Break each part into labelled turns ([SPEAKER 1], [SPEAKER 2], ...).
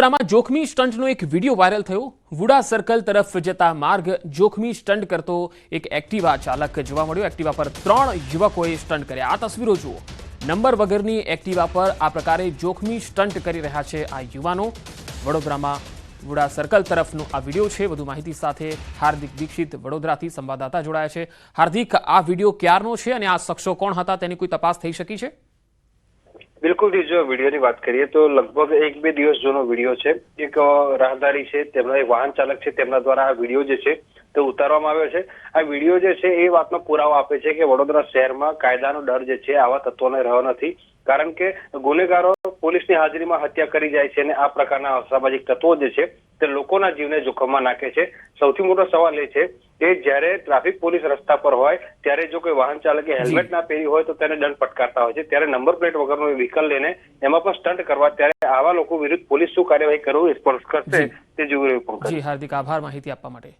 [SPEAKER 1] વડોદરામાં જોખમી સ્ટંટનો એક વીડિયો વાયરલ થયો. વુડા સર્કલ તરફ જતા માર્ગ જોખમી સ્ટંટ કરતો એક એક્ટિવા ચાલક જોવા મળ્યો. એક્ટિવા પર ત્રણ યુવકોએ સ્ટંટ કર્યા. આ તસવીરો જુઓ. નંબર વગરની એક્ટિવા પર આ પ્રકારે જોખમી સ્ટંટ કરી રહ્યા છે આ યુવાનો. વડોદરામાં વુડા સર્કલ તરફનો આ વીડિયો છે. વધુ માહિતી સાથે હાર્દિક દીક્ષિત વડોદરાથી સંવાદદાતા જોડાયા છે. હાર્દિક, આ વીડિયો ક્યારનો છે અને આ શખ્સો કોણ હતા તેની કોઈ તપાસ થઈ શકી છે?
[SPEAKER 2] બિલકુલથી જો વિડીયોની વાત કરીએ તો લગભગ એક બે દિવસ જૂનો વીડિયો છે. એક રાહદારી છે, તેમના એક વાહન ચાલક છે, તેમના દ્વારા આ વીડિયો જે છે તે ઉતારવામાં આવ્યો છે. આ વીડિયો જે છે એ વાતનો પુરાવો આપે છે કે વડોદરા શહેરમાં કાયદાનો ડર જે છે, આવા તત્વોને રહ્યો નથી. કારણ કે ગુનેગારો પોલીસની હાજરીમાં હત્યા કરી જાય છે અને આ પ્રકારના અસામાજિક તત્વો જે છે તે લોકોના જીવને જોખમમાં નાખે છે. સૌથી મોટો સવાલ એ છે કે જ્યારે ટ્રાફિક પોલીસ રસ્તા પર હોય ત્યારે જો કોઈ વાહન ચાલકે હેલ્મેટ ના પહેરી હોય તો તેને દંડ ફટકારતા હોય છે. ત્યારે નંબર પ્લેટ વગરનું વ્હીકલ લઈને એમાં પણ સ્ટન્ટ કરવા ત્યારે આવા લોકો વિરુદ્ધ પોલીસ શું કાર્યવાહી કરવું સ્પર્શ કરશે તે જોવું રહ્યું
[SPEAKER 1] જી હાર્દિક આભાર માહિતી આપવા માટે.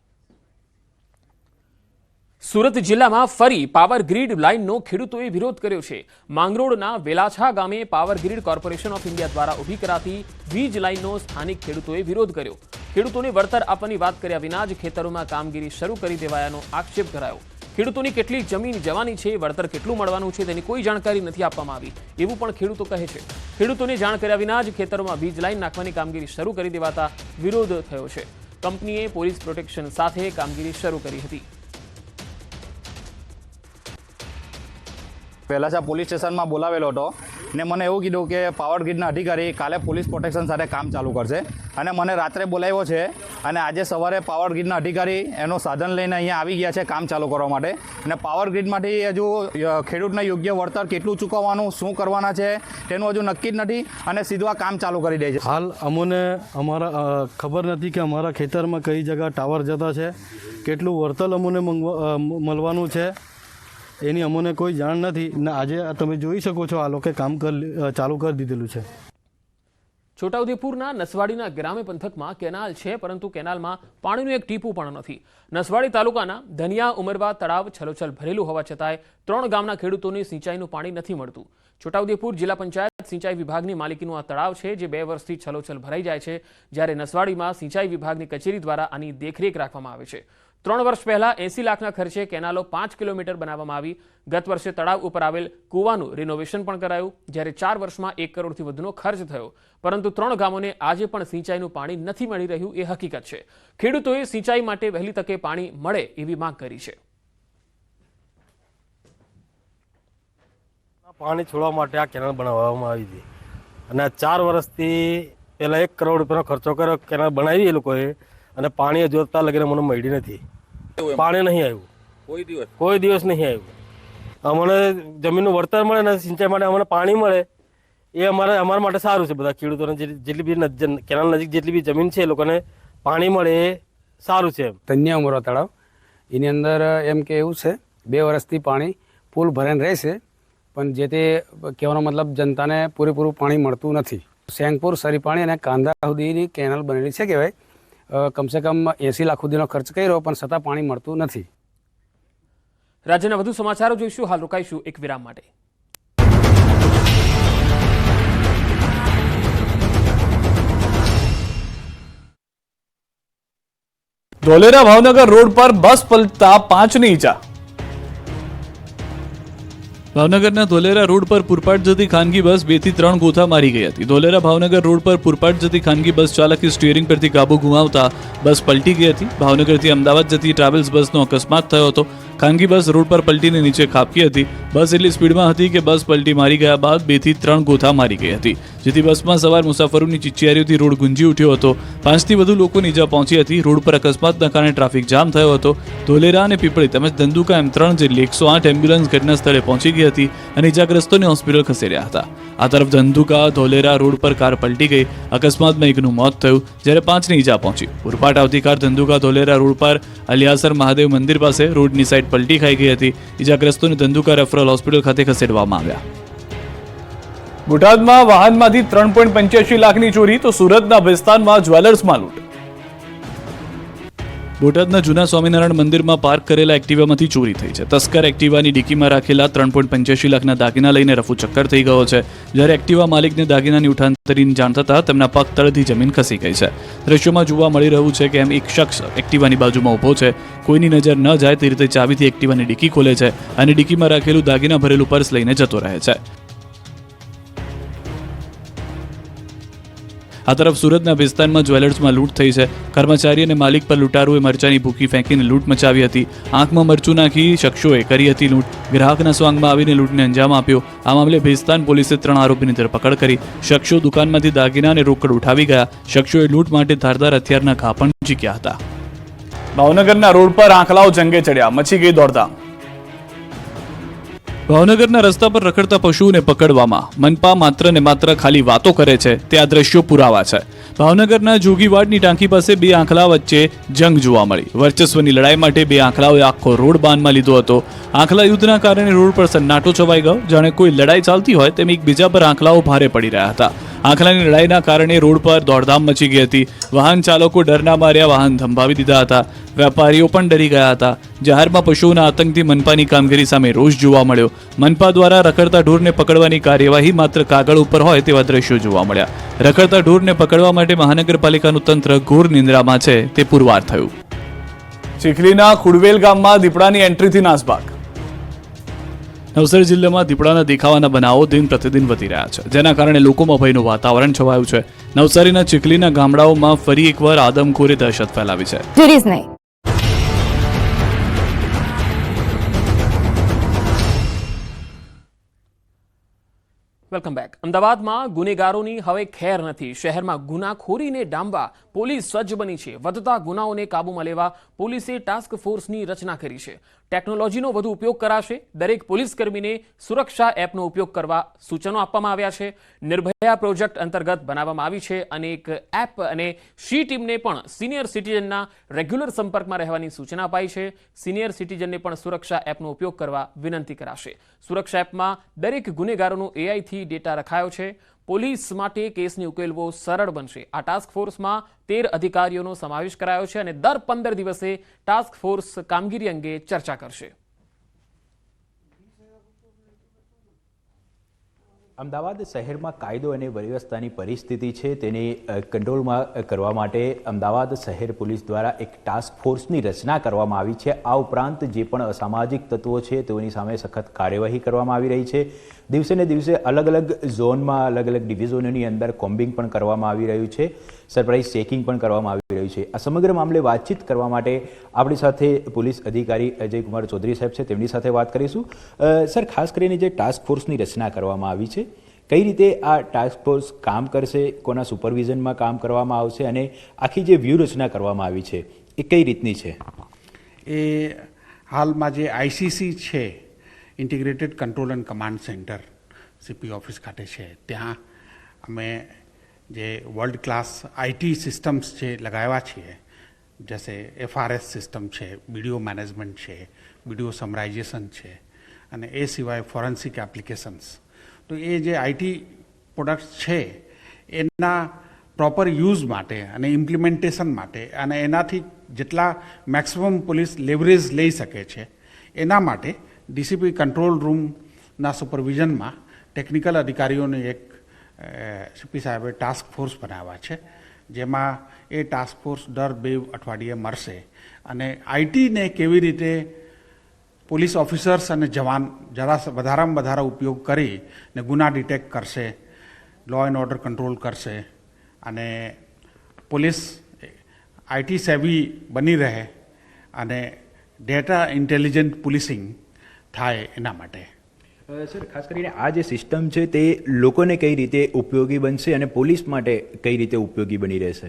[SPEAKER 1] સુરત જિલ્લામાં ફરી પાવર ગ્રીડ લાઇનનો ખેડૂતોએ વિરોધ કર્યો છે. માંગરોળના વેલાછા ગામે power grid corporation of India દ્વારા ઊભી કરાતી વીજ લાઇનનો સ્થાનિક ખેડૂતોએ વિરોધ કર્યો. ખેડૂતોને વળતર આપવાની વાત કર્યા વિના જ ખેતરોમાં કામગીરી શરૂ કરી દેવાયાનો આક્ષેપ કરાયો. ખેડૂતોની કેટલી જમીન જવાની છે, વળતર કેટલું મળવાનું છે તેની કોઈ જાણકારી નથી આપવામાં આવી, એવું પણ ખેડૂતો કહે છે. ખેડૂતોને જાણ કર્યા વિના જ ખેતરોમાં વીજ લાઇન નાખવાની કામગીરી શરૂ કરી દેવાતા વિરોધ થયો છે. કંપનીએ પોલીસ પ્રોટેક્શન સાથે કામગીરી શરૂ કરી હતી.
[SPEAKER 3] વેલાસા પોલીસ સ્ટેશનમાં બોલાવેલો હતો ને મને એવું કીધું કે પાવર ગ્રીડના અધિકારી કાલે પોલીસ પ્રોટેક્શન સાથે કામ ચાલુ કરશે. અને મને રાત્રે બોલાવ્યો છે અને આજે સવારે પાવર ગ્રીડના અધિકારી એનો સાધન લઈને અહીંયા આવી ગયા છે કામ ચાલુ કરવા માટે. અને પાવર ગ્રીડમાંથી હજુ ખેડૂતને યોગ્ય વળતર કેટલું ચૂકવવાનું, શું કરવાના છે તેનું હજુ નક્કી જ નથી અને સીધું કામ ચાલુ કરી દે છે.
[SPEAKER 4] હાલ અમને અમારા ખબર નથી કે અમારા ખેતરમાં કઈ જગ્યા ટાવર જતા છે, કેટલું વળતર અમને મળવાનું છે એની અમોને કોઈ જાણ નથી. ને, આજે તમે જોઈ શકો છો આ લોકોએ કામ કર ચાલુ કરી દીધેલું છે.
[SPEAKER 1] છોટાઉદેપુરના નસવાડીના ગ્રામ્ય પંથકમાં કેનાલ છે, પરંતુ કેનાલમાં પાણીનું એક ટીપું પણ નથી. નસવાડી તાલુકાના ધનિયા ઉમરવા તળાવ છલોછલ ભરેલું હોવા છતાંય ત્રણ ગામના ખેડૂતોને સિંચાઈનું પાણી નથી મળતું. છોટાઉદેપુર જિલ્લા પંચાયત સિંચાઈ વિભાગની માલિકીનું આ તળાવ છે, જે બે વર્ષથી છલોછલ ભરાઈ જાય છે, જ્યારે નસવાડીમાં સિંચાઈ વિભાગની કચેરી દ્વારા આની દેખરેખ રાખવામાં આવે છે. ત્રણ વર્ષ પહેલા એસી લાખના ખર્ચે કેનાલો પાંચ કિલોમીટર બનાવવામાં આવી. ગત વર્ષે તળાવ ઉપર આવેલ કૂવાનું રિનોવેશન પણ કરાયું, જ્યારે ચાર વર્ષમાં એક કરોડથી વધુનો ખર્ચ થયો. પરંતુ ત્રણ ગામોને આજે પણ સિંચાઈનું પાણી નથી મળી રહ્યું એ હકીકત છે. ખેડૂતોએ સિંચાઈ માટે વહેલી તકે પાણી મળે એવી માંગ કરી છે.
[SPEAKER 4] પાણી છોડવા માટે આ કેનાલ બનાવવામાં આવી હતી. અને ચાર વર્ષથી પહેલાં એક કરોડ રૂપિયાનો ખર્ચો કર્યો, કેનાલ બનાવી એ લોકોએ. અને પાણી જોતા લગીને મને મળી નથી. પાણી નહીં આવ્યું.
[SPEAKER 5] કોઈ દિવસ?
[SPEAKER 4] કોઈ દિવસ નહીં આવ્યું. અમને જમીનનું વળતર મળે ને સિંચાઈ માટે અમને પાણી મળે એ અમારે અમારા માટે સારું છે બધા ખેડૂતોને. જે- જેટલી બી કેનાલ નજીક જેટલી બી જમીન છે એ લોકોને પાણી મળે એ સારું છે એમ.
[SPEAKER 6] ધન્ય ઉમરો તળાવ. એની અંદર એમ કે એવું છે બે વર્ષથી પાણી પુલ ભરાઈને રહેશે પણ જે તે કહેવાનો મતલબ જનતાને પૂરેપૂરું પાણી મળતું નથી. શેંગપુર સરીપાણી અને કાંદા સુધીની કેનાલ બનેલી છે કહેવાય. કમસે કમ એંસી લાખ સુધીનો ખર્ચ કર્યો પણ છતાં પાણી મળતું નથી.
[SPEAKER 1] રાજ્યના વધુ સમાચારો જોઈશું. હાલ રોકાઈશું એક વિરામ માટે.
[SPEAKER 7] ધોલેરા ભાવનગર રોડ પર બસ પલટતા પાંચની ઈજા. ભાવનગરના ધોલેરા રોડ પર પુરપાટ જતી ખાનગી બસ બેથી ત્રણ ગોથા મારી ગઈ હતી. ધોલેરા ભાવનગર રોડ પર પુરપાટ જતી ખાનગી બસ ચાલકે સ્ટીયરિંગ પરથી કાબુ ગુમાવતા બસ પલટી ગઈ હતી. ભાવનગરથી અમદાવાદ જતી ટ્રાવેલ્સ બસનો અકસ્માત થયો હતો. ખાનગી બસ રોડ પર પલટીને નીચે ખાબકી હતી. બસ એટલી સ્પીડમાં હતી કે બસ પલટી મારી ગયા બાદ બેથી ત્રણ ગોથા મારી ગઈ હતી. જેથી બસમાં સવાર મુસાફરોની ચિચિયારીઓથી રોડ ગુંજી ઉઠ્યો હતો. પાંચથી વધુ લોકોની ઇજા પહોંચી હતી. રોડ પર અકસ્માતના કારણે ટ્રાફિક જામ થયો હતો. ધોલેરા અને પીપળી તેમજ ધંધુકા એમ ત્રણ જેટલી એકસો આઠ એમ્બ્યુલન્સ ઘટના સ્થળે પહોંચી ગઈ હતી અને ઇજાગ્રસ્તોને હોસ્પિટલ ખસેડ્યા હતા. આ તરફ ધંધુકા ધોલેરા રોડ પર કાર પલટી ગઈ. અકસ્માતમાં એકનું મોત થયું, જ્યારે પાંચને ઈજા પહોંચી. ઉરપાટ આવતી કાર ધંધુકા ધોલેરા રોડ પર અલિયાસર મહાદેવ મંદિર પાસે રોડની સાઈડ પલટી ખાઈ ગઈ હતી. ઈજાગ્રસ્તોને ધંધુકા રેફરલ હોસ્પિટલ ખાતે ખસેડવામાં આવ્યા. બોટાદમાં વાહનમાંથી ત્રણ પોઈન્ટ પંચ્યાસી લાખની ચોરી, તો સુરતના વિસ્તારમાં જ્વેલર્સમાં લૂંટ. બોટાદના જૂના સ્વામિનારાયણ મંદિરમાં પાર્ક કરેલા એક્ટિવામાંથી ચોરી થઈ છે. તસ્કર એક્ટિવાની ડીકીમાં રાખેલા ત્રણ પોઈન્ટ પંચ્યાસી લાખના દાગીના લઈને રફુ ચક્કર થઈ ગયો છે. જ્યારે એક્ટિવા માલિકને દાગીનાની ઉઠાંતરીની જાણ થતાં તેમના પગ તળથી જમીન ખસી ગઈ છે. દ્રશ્યોમાં જોવા મળી રહ્યું છે કે એમ એક શખ્સ એક્ટિવાની બાજુમાં ઊભો છે. કોઈની નજર ન જાય તે રીતે ચાવીથી એક્ટિવાની ડીકી ખોલે છે અને ડીકીમાં રાખેલું દાગીના ભરેલું પર્સ લઈને જતો રહે છે. આ તરફ સુરતના વિસ્તારમાં જ્વેલર્સમાં લૂંટ થઈ છે. કર્મચારી અને માલિક પર લૂંટારુએ મરચાની ભૂકી ફેંકીને લૂંટ મચાવી હતી. આંખમાં મરચું નાખી શખ્સોએ કરી હતી લૂંટ. ગ્રાહકના સ્વાંગમાં આવીને લૂંટને અંજામ આપ્યો. આ મામલે ભેસ્તાન પોલીસે ત્રણ આરોપીની ધરપકડ કરી. શખ્સો દુકાનમાંથી દાગીના અને રોકડ ઉઠાવી ગયા. શખ્સોએ લૂંટ માટે ધારદાર હથિયારના ઘા પણ ઝીક્યા હતા. ભાવનગરના રોડ પર આંખલાઓ જંગે ચડ્યા. મચી ગઈ દોડધામ. ભાવનગરના રસ્તા પર રખડતા પશુઓને પકડવામાં મનપા માત્ર ને માત્ર ખાલી વાતો કરે છે, તે આ દ્રશ્યો પુરાવા છે. ભાવનગરના જોગીવાડની ટાંકી પાસે બે આંખલા વચ્ચે જંગ જોવા મળી. વર્ચસ્વની લડાઈ માટે બે આંખલાઓએ આખો રોડ બાનમાં લીધો હતો. આંખલા યુદ્ધના કારણે રોડ પર સન્નાટો છવાઈ ગયો. જાણે કોઈ લડાઈ ચાલતી હોય તેમ એકબીજા પર આંખલાઓ ભારે પડી રહ્યા હતા. આંખલાની લડાઈના કારણે રોડ પર દોડધામ મચી ગઈ હતી. વાહન ચાલકો ડરના માર્યા વાહન થંભાવી દીધા હતા. વેપારીઓ પણ ડરી ગયા હતા. જાહેરમાં પશુઓના આતંકથી મનપાની કામગીરી સામે રોષ જોવા મળ્યો. મનપા દ્વારા રખડતા ઢોરને પકડવાની કાર્યવાહી માત્ર કાગળ ઉપર હોય તેવા દ્રશ્યો જોવા મળ્યા. રખડતા ઢોરને પકડવા માટે મહાનગરપાલિકાનું તંત્ર ઘોર નિંદ્રામાં છે. તે પુરવાર થયું. ચીખલીના ખુડવેલ ગામમાં દીપડાની એન્ટ્રીથી નાસભાગ. નવસારી જિલ્લામાં દીપડાના દેખાવાના બનાવો દિન પ્રતિદિન વધી રહ્યા છે. જેના કારણે લોકોમાં ભયનું વાતાવરણ છવાયું છે. નવસારીના ચીખલીના ગામડાઓમાં ફરી એકવાર આદમખોરે દહેશત ફેલાવી છે.
[SPEAKER 1] વેલકમ બેક અમદાવાદમાં ગુનેગારોની હવે ખેર નથી. શહેરમાં ગુનાખોરીને ડામવા પોલીસ સજ્જ બની છે. વધતા ગુનાઓને કાબૂમાં લેવા પોલીસે ટાસ્ક ફોર્સની રચના કરી છે. ટેકનોલોજીનો વધુ ઉપયોગ કરાશે. દરેક પોલીસ કર્મીને સુરક્ષા એપનો ઉપયોગ કરવા સૂચનો આપવામાં આવ્યા છે. નિર્ભયા પ્રોજેક્ટ અંતર્ગત બનાવવામાં આવી છે અને એક એપ અને શી ટીમને પણ સિનિયર સિટીઝનના રેગ્યુલર સંપર્કમાં રહેવાની સૂચના અપાઈ છે. સિનિયર સિટીઝનને પણ સુરક્ષા એપનો ઉપયોગ કરવા વિનંતી કરાશે. સુરક્ષા એપમાં દરેક ગુનેગારોનો એઆઈથી ડેટા રખાયો છે. પોલીસ માટે કેસને ઉકેલવો સરળ બનશે. આ ટાસ્ક ફોર્સમાં તેર અધિકારીઓનો સમાવેશ કરાયો છે અને દર પંદર દિવસે ટાસ્ક ફોર્સ કામગીરી અંગે ચર્ચા કરશે.
[SPEAKER 8] અમદાવાદ શહેરમાં કાયદો અને વ્યવસ્થાની પરિસ્થિતિ છે તેને કંટ્રોલમાં કરવા માટે અમદાવાદ શહેર પોલીસ દ્વારા એક ટાસ્ક ફોર્સની રચના કરવામાં આવી છે. આ ઉપરાંત જે પણ અસામાજિક તત્વો છે તેઓની સામે સખત કાર્યવાહી કરવામાં આવી રહી છે. દિવસે ને દિવસે અલગ અલગ ઝોનમાં, અલગ અલગ ડિવિઝનોની અંદર કોમ્બિંગ પણ કરવામાં આવી રહ્યું છે. સરપ્રાઇઝ ચેકિંગ પણ કરવામાં આવી રહ્યું છે. આ સમગ્ર મામલે વાતચીત કરવા માટે આપણી સાથે પોલીસ અધિકારી અજય કુમાર ચૌધરી સાહેબ છે. તેમની સાથે વાત કરીશું. સર, ખાસ કરીને જે ટાસ્ક ફોર્સની રચના કરવામાં આવી છે, કઈ રીતે આ ટાસ્ક ફોર્સ કામ કરશે, કોના સુપરવિઝનમાં કામ કરવામાં આવશે અને આખી જે વ્યૂહરચના કરવામાં આવી છે, એ કઈ રીતની છે?
[SPEAKER 9] એ હાલમાં જે આઈસીસી છે integrated control and command centre CP office ખાતે છે. ત્યાં અમે જે વર્લ્ડ ક્લાસ આઈટી સિસ્ટમ્સ જે લગાવ્યા છીએ, જૈસે એફઆરએસ સિસ્ટમ છે વીડિયો મેનેજમેન્ટ છે વીડિયો સમરાઇઝેશન છે, અને એ સિવાય ફોરેન્સિક એપ્લિકેશન્સ તો એ જે આઈટી પ્રોડક્ટ્સ છે, એના પ્રોપર યુઝ માટે અને ઇમ્પ્લિમેન્ટેશન માટે અને એનાથી જેટલા મેક્સિમમ પોલીસ લેવરેજ લઈ શકે છે, એના માટે ડીસીપી કંટ્રોલ રૂમના સુપરવિઝનમાં ટેકનિકલ અધિકારીઓને એક સીપી સાહેબે ટાસ્ક ફોર્સ બનાવ્યા છે, જેમાં એ ટાસ્ક ફોર્સ દર બે અઠવાડિયે મળશે અને આઈટીને કેવી રીતે પોલીસ ઓફિસર્સ અને જવાન જરા વધારામાં વધારા ઉપયોગ કરી ને ગુના ડિટેક્ટ કરશે લો એન્ડ ઓર્ડર કંટ્રોલ કરશે, અને પોલીસ આઈટી સેવી બની રહે, અને ડેટા ઇન્ટેલિજન્ટ પોલીસિંગ થાય એના માટે.
[SPEAKER 8] સર ખાસ કરીને આ જે સિસ્ટમ છે તે લોકોને કઈ રીતે ઉપયોગી બનશે અને પોલીસ માટે કઈ રીતે ઉપયોગી બની રહેશે?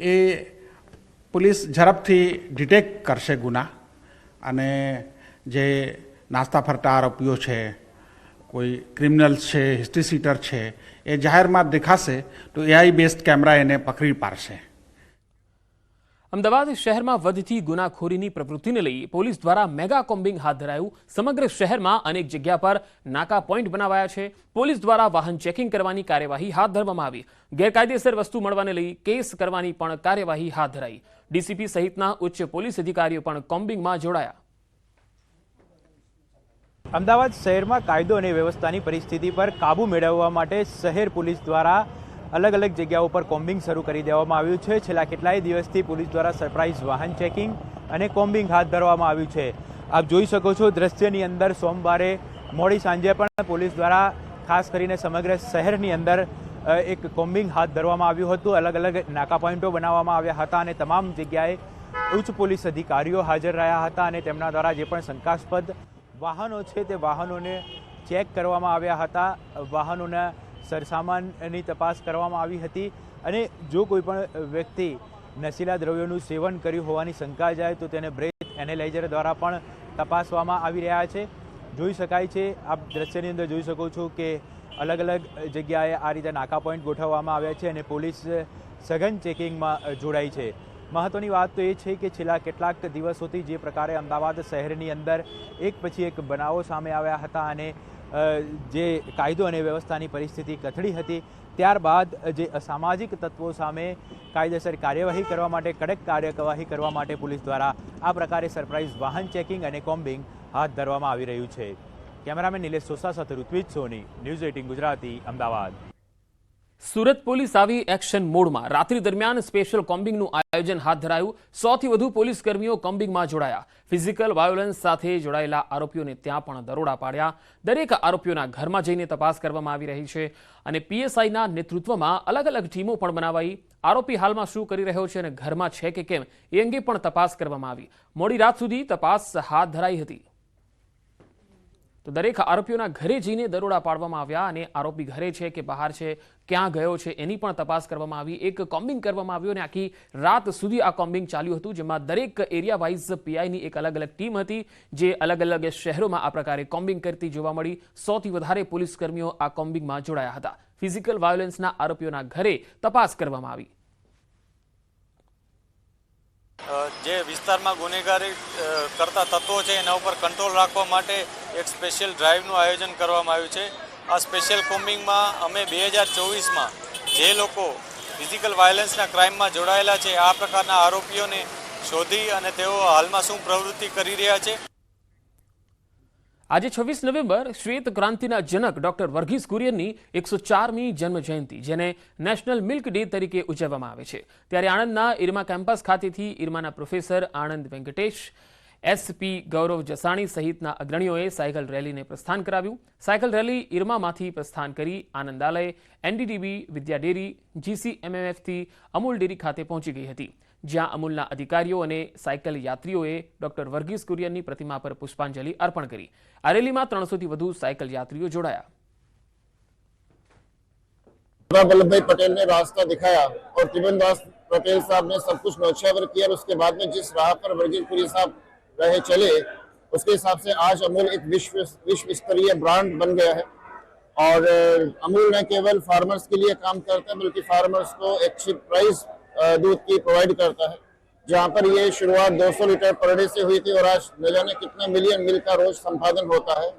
[SPEAKER 9] એ પોલીસ ઝડપથી ડિટેક્ટ કરશે ગુના અને જે નાસ્તા ફરતા આરોપીઓ છે કોઈ ક્રિમિનલ્સ છે હિસ્ટ્રી સીટર છે એ જાહેરમાં દેખાશે તો એઆઈ બેસ્ડ કેમેરા એને પકડી પાડશે.
[SPEAKER 1] અમદાવાદ શહેરમાં વધતી ગુનાખોરીની પ્રવૃત્તિને લઈ પોલીસ દ્વારા મેગા કોમ્બિંગ હાથ ધરાયું. સમગ્ર શહેરમાં અનેક જગ્યા પર નાકા પોઈન્ટ બનાવાયા છે. પોલીસ દ્વારા વાહન ચેકિંગ કરવાની કાર્યવાહી હાથ ધરવામાં આવી. ગેરકાયદેસર વસ્તુ મળવાને લઈ કેસ કરવાની પણ કાર્યવાહી હાથ ધરાઈ. ડીસીપી સહિતના ઉચ્ચ પોલીસ અધિકારીઓ પણ કોમ્બિંગમાં જોડાયા.
[SPEAKER 10] અમદાવાદ શહેરમાં કાયદો અને વ્યવસ્થાની પરિસ્થિતિ પર કાબૂ મેળવવા માટે શહેર પોલીસ દ્વારા અલગ અલગ જગ્યાઓ પર કોમ્બિંગ શરૂ કરી દેવામાં આવ્યું છે. છેલ્લા કેટલાય દિવસથી પોલીસ દ્વારા સરપ્રાઇઝ વાહન ચેકિંગ અને કોમ્બિંગ હાથ ધરવામાં આવ્યું છે. આપ જોઈ શકો છો દ્રશ્યની અંદર સોમવારે મોડી સાંજે પણ પોલીસ દ્વારા ખાસ કરીને સમગ્ર શહેરની અંદર એક કોમ્બિંગ હાથ ધરવામાં આવ્યું હતું. અલગ અલગ નાકા પોઈન્ટો બનાવવામાં આવ્યા હતા અને તમામ જગ્યાએ ઉચ્ચ પોલીસ અધિકારીઓ હાજર રહ્યા હતા અને તેમના દ્વારા જે પણ શંકાસ્પદ વાહનો છે તે વાહનોને ચેક કરવામાં આવ્યા હતા. વાહનોના સરસામાનની તપાસ કરવામાં આવી હતી અને જો કોઈપણ વ્યક્તિ નશીલા દ્રવ્યોનું સેવન કર્યું હોવાની શંકા જાય તો તેને બ્રેથ એનાલાઇઝર દ્વારા પણ તપાસવામાં આવી રહ્યા છે. જોઈ શકાય છે, આપ દ્રશ્યની અંદર જોઈ શકો છો કે અલગ અલગ જગ્યાએ આ રીતે નાકા પોઈન્ટ ગોઠવવામાં આવ્યા છે અને પોલીસ સઘન ચેકિંગમાં જોડાઈ છે. મહત્વની વાત તો એ છે કે છેલ્લા કેટલાક દિવસોથી જે પ્રકારે અમદાવાદ શહેરની અંદર એક પછી એક બનાવો સામે આવ્યા હતા અને જે કાયદો અને વ્યવસ્થાની પરિસ્થિતિ કથળી હતી, ત્યારબાદ જે અસામાજિક તત્વો સામે કાયદેસર કાર્યવાહી કરવા માટે, કડક કાર્યવાહી કરવા માટે પોલીસ દ્વારા આ પ્રકારે સરપ્રાઇઝ વાહન ચેકિંગ અને કોમ્બિંગ હાથ ધરવામાં આવી રહ્યું છે. કેમેરામેન નિલેશ સોસા સાથે Ritvij Soni, news eighteen Gujarati, Ahmedabad.
[SPEAKER 1] Surat police આવી એક્શન મોડમાં. રાત્રિ દરમિયાન સ્પેશિયલ કોમ્બિંગનું આયોજન હાથ ધરાયું. સોથી વધુ પોલીસ કર્મીઓ કોમ્બિંગમાં જોડાયા. ફિઝિકલ વાયોલન્સ સાથે જોડાયેલા આરોપીઓને ત્યાં પણ દરોડા પાડ્યા. દરેક આરોપીઓના ઘરમાં જઈને તપાસ કરવામાં આવી રહી છે અને પીએસઆઈના નેતૃત્વમાં અલગ અલગ ટીમો પણ બનાવાઈ. આરોપી હાલમાં શું કરી રહ્યો છે અને ઘરમાં છે કે કેમ એ અંગે પણ તપાસ કરવામાં આવી. મોડી રાત સુધી તપાસ હાથ ધરાઈ હતી. તો દરેક આરોપીઓના ઘરે જઈને દરોડા પાડવામાં આવ્યા અને આરોપી ઘરે છે કે બહાર છે, ક્યાં ગયો છે એની પણ તપાસ કરવામાં આવી. એક કોમ્બિંગ કરવામાં આવ્યું અને આખી રાત સુધી આ કોમ્બિંગ ચાલ્યું હતું, જેમાં દરેક એરિયા વાઇઝ પીઆઈની એક અલગ અલગ ટીમ હતી, જે અલગ અલગ શહેરોમાં આ પ્રકારે કોમ્બિંગ કરતી જોવા મળી. સોથી વધારે પોલીસકર્મીઓ આ કોમ્બિંગમાં જોડાયા હતા. ફિઝિકલ વાયોલન્સના આરોપીઓના ઘરે તપાસ કરવામાં આવી.
[SPEAKER 5] જે વિસ્તારમાં ગુનેગારી કરતા તત્વો છે, એના ઉપર કંટ્રોલ રાખવા માટે એક સ્પેશિયલ ડ્રાઈવનું આયોજન કરવામાં આવ્યું છે. આ સ્પેશિયલ કોમ્બિંગમાં અમે બે હજાર ચોવીસમાં જે લોકો ફિઝિકલ વાયલન્સના ક્રાઇમમાં જોડાયેલા છે, આ પ્રકારના આરોપીઓને શોધી અને તેઓ હાલમાં શું પ્રવૃત્તિ કરી રહ્યા છે.
[SPEAKER 1] આજે છવ્વીસ નવેમ્બર શ્વેત ક્રાંતિના જનક ડોક્ટર વર્ગીસ કુરિયનની એકસો ચારમી જન્મ જયંતિ જેને નેશનલ મિલ્ક ડે તરીકે ઉજવવામાં આવે છે. ત્યારે આણંદના ઇરમા કેમ્પસ ખાતેથી ઇરમાના પ્રોફેસર આણંદ વેંકટેશ, એસપી ગૌરવ જસાણી સહિતના અગ્રણીઓએ સાયકલ રેલીને પ્રસ્થાન કરાવ્યું. સાયકલ રેલી ઇરમામાંથી પ્રસ્થાન કરી આનંદાલય, એનડીડીબી, વિદ્યા ડેરી, જીસીએમએમએફથી અમૂલ ડેરી ખાતે પહોંચી ગઈ હતી. જ્યાં અમૂલના અધિકારીઓ અને સાયકલ યાત્રીઓએ ડોક્ટર વર્ગીસ કુરિયનની પ્રતિમા પર પુષ્પાંજલિ અર્પણ કરી આ રેલીમાં ત્રણસોથી વધુ સાયકલ યાત્રીઓ જોડાયા
[SPEAKER 11] सरदार वल्लभ भाई पटेल ने रास्ता दिखाया और त्रिभुवन दास पटेल साहब ने सब कुछ नौछावर किया और उसके बाद में जिस राह पर वर्गीजपुरी साहब रहे चले उसके हिसाब से आज अमूल एक विश्व विश्व स्तरीय ब्रांड बन गया है और अ, अमूल न केवल फार्मर्स के लिए काम करता है बल्कि फार्मर्स को अच्छी प्राइस अ, दूध की प्रोवाइड करता है जहाँ पर ये शुरुआत 200 लीटर पर डे से हुई थी और आज न जाने कितना मिलियन मिल्क का रोज संपादन होता है